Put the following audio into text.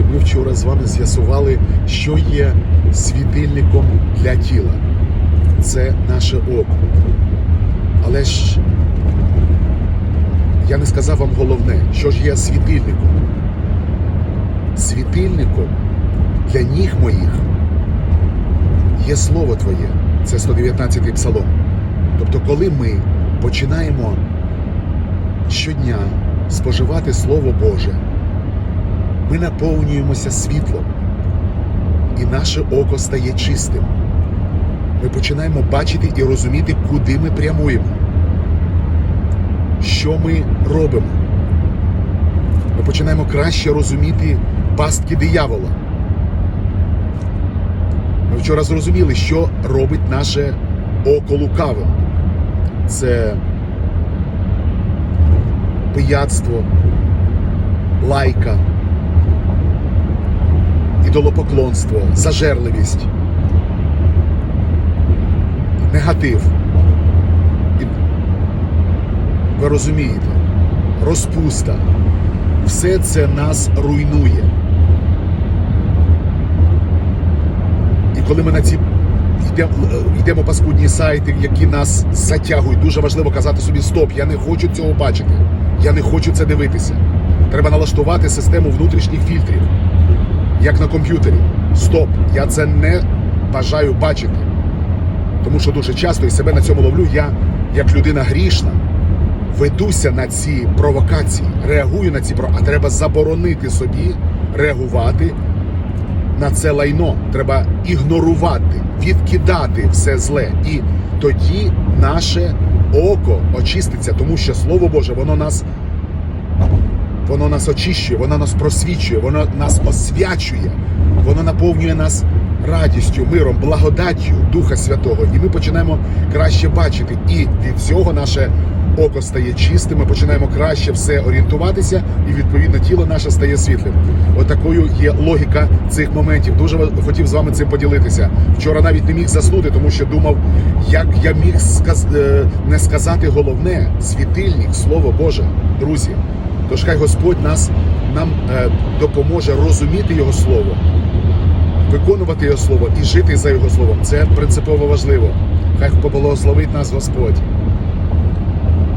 Друзі, ми вчора з вами з'ясували, що є світильником для тіла. Це наше око. Але ж я не сказав вам головне, що ж є світильником. Світильником для ніг моїх є слово Твоє. Це 119-й псалом. Тобто, коли ми починаємо щодня споживати Слово Боже, ми наповнюємося світлом, і наше око стає чистим. Ми починаємо бачити і розуміти, куди ми прямуємо, що ми робимо. Ми починаємо краще розуміти пастки диявола. Ми вчора зрозуміли, що робить наше око лукавим. Це пияцтво, лайка, ідолопоклонство, зажерливість, негатив. І ви розумієте, розпуста. Все це нас руйнує. І коли ми на ці йдемо, йдемо паскудні сайти, які нас затягують, дуже важливо казати собі стоп, я не хочу цього бачити. Я не хочу це дивитися. Треба налаштувати систему внутрішніх фільтрів, як на комп'ютері. Стоп, я це не бажаю бачити. Тому що дуже часто і себе на цьому ловлю, я, як людина грішна, ведуся на ці провокації, реагую на ці провокації. А треба заборонити собі реагувати на це лайно. Треба ігнорувати, відкидати все зле. І тоді наше око очиститься, тому що Слово Боже, воно нас. Воно нас очищує, воно нас просвічує, воно нас освячує, воно наповнює нас радістю, миром, благодаттю Духа Святого. І ми починаємо краще бачити. І від цього наше око стає чистим, ми починаємо краще все орієнтуватися, і відповідно тіло наше стає світлим. Отакою є логіка цих моментів. Дуже хотів з вами цим поділитися. Вчора навіть не міг заснути, тому що думав, як я міг сказ- е, не сказати головне світильник, слово Боже, друзі. Тож хай Господь нас нам е, допоможе розуміти Його слово, виконувати Його слово і жити за Його словом. Це принципово важливо. Хай поблагословить нас Господь.